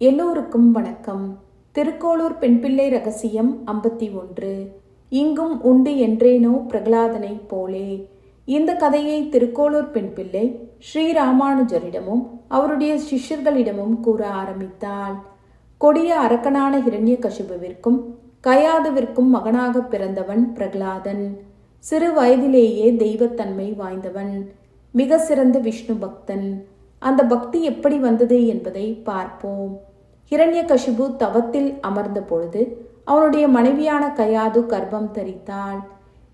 எல்லோருக்கும் வணக்கம். திருக்கோளூர் பெண்பிள்ளை ரகசியம் ஐம்பத்தி ஒன்று. இங்கும் உண்டு என்றேனோ பிரகலாதனை போலே. இந்த கதையை திருக்கோளூர் பெண்பிள்ளை ஸ்ரீராமானுஜரிடமும் அவருடைய சிஷ்யர்களிடமும் கூற ஆரம்பித்தாள். கொடிய அரக்கனான ஹிரண்ய கசிபுவிற்கும் கயாதுவிற்கும் மகனாக பிறந்தவன் பிரகலாதன். சிறு வயதிலேயே தெய்வத்தன்மை வாய்ந்தவன். மிக சிறந்த விஷ்ணு பக்தன். அந்த பக்தி எப்படி வந்தது என்பதை பார்ப்போம். ஹிரண்யகசிபு தவத்தில் அமர்ந்த பொழுது அவனுடைய மனைவியான கயாது கர்ப்பம் தரித்தாள்.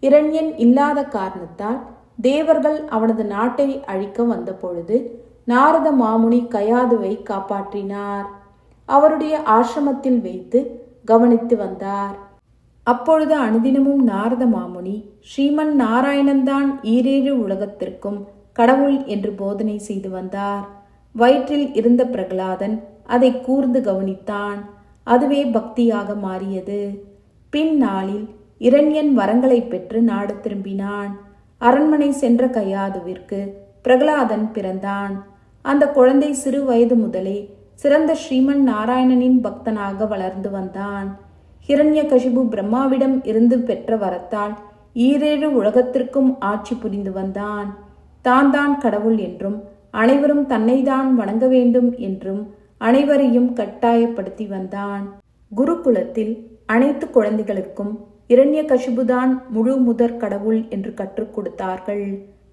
இரண்யன் இல்லாத காரணத்தால் தேவர்கள் அவனது நாட்டை அழிக்க வந்த பொழுது நாரத மாமுனி கயாதுவை காப்பாற்றினார். அவருடைய ஆசிரமத்தில் வைத்து கவனித்து வந்தார். அப்பொழுது அனுதினமும் நாரத மாமுனி ஸ்ரீமன் நாராயணன்தான் ஈரேழு உலகத்திற்கும் கடவுள் என்று போதனை செய்து வந்தார். வயிற்றில் இருந்த பிரகலாதன் அதை கூர்ந்து கவனித்தான். அதுவே பக்தியாக மாறியது. பின் நாளில் இரண்யன் வரங்களை பெற்று நாடு திரும்பினான். அரண்மனை சென்ற கையாதுவிற்கு பிரகலாதன் பிறந்தான். அந்த குழந்தை சிறு வயது முதலே சிறந்த ஸ்ரீமன் நாராயணனின் பக்தனாக வளர்ந்து வந்தான். ஹிரண்யகசிபு பிரம்மாவிடம் இருந்து பெற்ற வரத்தால் ஈரேழு உலகத்திற்கும் ஆட்சி புரிந்து வந்தான். தான் தான் கடவுள் என்றும் அனைவரும் தன்னைதான் வணங்க வேண்டும் என்றும் அனைவரையும் கட்டாயப்படுத்தி வந்தான். குருகுலத்தில் அனைத்து குழந்தைகளுக்கும் இரண்ய கசிபுதான் முழு முதற் கடவுள் என்று கற்றுக் கொடுத்தார்கள்.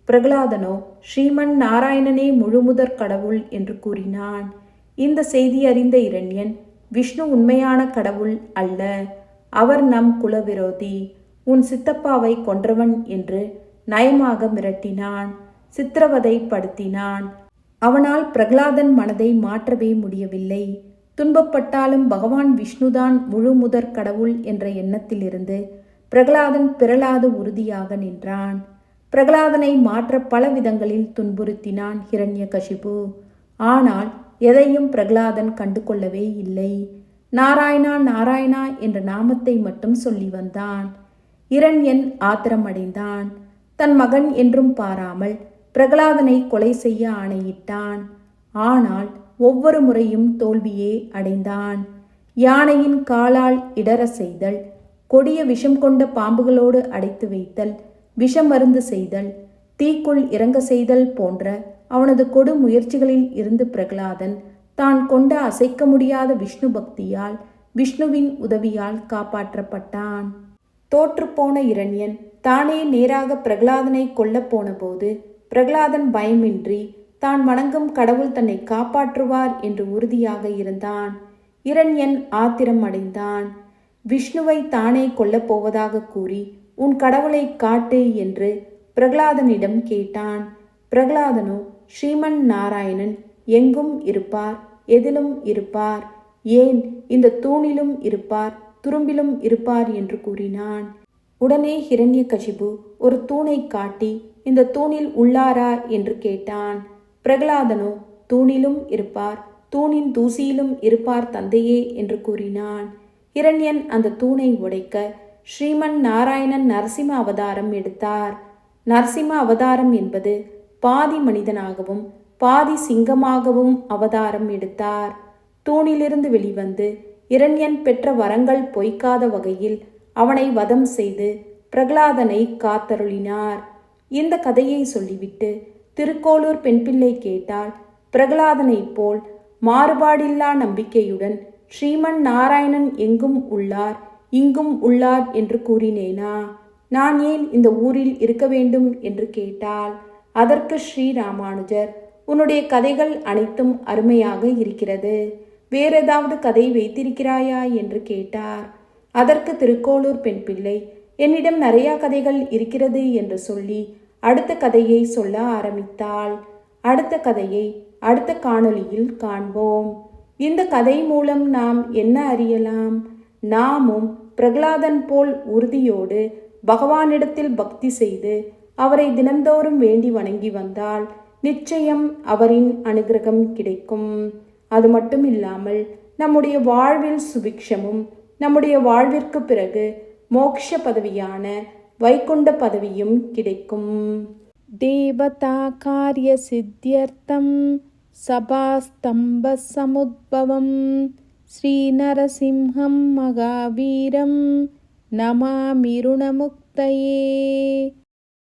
பிரகலாதனோ ஸ்ரீமன் நாராயணனே முழுமுதற் கடவுள் என்று கூறினான். இந்த செய்தி அறிந்த இரண்யன் விஷ்ணு உண்மையான கடவுள் அல்ல அவர் நம் குலவிரோதி உன் சித்தப்பாவை கொன்றவன் என்று நயமாக மிரட்டினான். சித்திரவதைப்படுத்தினான். அவனால் பிரகலாதன் மனதை மாற்றவே முடியவில்லை. துன்பப்பட்டாலும் பகவான் விஷ்ணுதான் முழு முதற் கடவுள் என்ற எண்ணத்திலிருந்து பிரகலாதன் பிறலாது உறுதியாக நின்றான். பிரகலாதனை மாற்ற பல விதங்களில் துன்புறுத்தினான் ஹிரண்யகசிபு. ஆனால் எதையும் பிரகலாதன் கண்டு கொள்ளவே இல்லை. நாராயணா நாராயணா என்ற நாமத்தை மட்டும் சொல்லி வந்தான். இரண்யன் ஆத்திரமடைந்தான். தன் மகன் என்றும் பாராமல் பிரகலாதனை கொலை செய்ய ஆணையிட்டான். ஆனால் ஒவ்வொரு முறையும் தோல்வியே அடைந்தான். யானையின் காலால் இடற செய்தல் கொடிய விஷம் கொண்ட பாம்புகளோடு அடைத்து வைத்தல் விஷம் மருந்து செய்தல் தீக்குள் இறங்க செய்தல் போன்ற அவனது கொடு முயற்சிகளில் இருந்து பிரகலாதன் தான் கொண்ட அசைக்க முடியாத விஷ்ணு பக்தியால் விஷ்ணுவின் உதவியால் காப்பாற்றப்பட்டான். தோற்றுப்போன இரண்யன் தானே நேராக பிரகலாதனை கொல்லப் போனபோது பிரகலாதன் பயமின்றி தான் வணங்கும் கடவுள் தன்னை காப்பாற்றுவார் என்று உறுதியாக இருந்தான். இரண்யன் ஆத்திரம் அடைந்தான். விஷ்ணுவை தானே கொல்லப் போவதாக கூறி உன் கடவுளை காட்டு என்று பிரகலாதனிடம் கேட்டான். பிரகலாதனோ ஸ்ரீமன் நாராயணன் எங்கும் இருப்பார்? எதிலும் இருப்பார்? ஏன் இந்த தூணிலும் இருப்பார்? துரும்பிலும் இருப்பார்? என்று கூறினான். உடனே ஹிரண்யகசிபு ஒரு தூணை காட்டி இந்த தூணில் உள்ளாரா என்று கேட்டான். பிரகலாதனோ தூணிலும் இருப்பார் தூணின் தூசியிலும் இருப்பார் தந்தையே என்று கூறினான். இரண்யன் அந்த தூணை உடைக்க ஸ்ரீமன் நாராயணன் நரசிம்ம அவதாரம் எடுத்தார். நரசிம்ம அவதாரம் என்பது பாதி மனிதனாகவும் பாதி சிங்கமாகவும் அவதாரம் எடுத்தார். தூணிலிருந்து வெளிவந்து இரண்யன் பெற்ற வரங்கள் பொய்க்காத வகையில் அவனை வதம் செய்து பிரகலாதனை காத்தருளினார். இந்த கதையை சொல்லிவிட்டு திருக்கோளூர் பெண் பிள்ளை கேட்டால் பிரகலாதனைப் போல் மாறுபாடில்லா நம்பிக்கையுடன் ஸ்ரீமன் நாராயணன் எங்கும் உள்ளார்? இங்கும் உள்ளார் என்று கூறினேனா? நான் ஏன் இந்த ஊரில் இருக்க வேண்டும்? என்று கேட்டால் அதற்கு ஸ்ரீ ராமானுஜர் உன்னுடைய கதைகள் அனைத்தும் அருமையாக இருக்கிறது. வேறேதாவது கதை வைத்திருக்கிறாயா? என்று கேட்டார். அதற்கு திருக்கோளூர் பெண் பிள்ளை என்னிடம் நிறையா கதைகள் இருக்கிறது என்று சொல்லி அடுத்த கதையை சொல்ல ஆரம்பித்தாள். அடுத்த கதையை அடுத்த காணொளியில் காண்போம். இந்த கதை மூலம் நாம் என்ன அறியலாம்? நாமும் பிரகலாதன் போல் உறுதியோடு பகவானிடத்தில் பக்தி செய்து அவரை தினந்தோறும் வேண்டி வணங்கி வந்தால் நிச்சயம் அவரின் அனுகிரகம் கிடைக்கும். அது மட்டும் இல்லாமல் நம்முடைய வாழ்வில் சுபிக்ஷமும் நம்முடைய வாழ்விற்கு பிறகு மோக்ஷ பதவியான வைகுண்ட பதவியும் கிடைக்கும். தேவதா காரிய சித்தியர்த்தம் சபாஸ்தம்ப சமுத்பவம் ஸ்ரீநரசிம்ஹம் மகாவீரம் நமாமிருணமுக்தயே.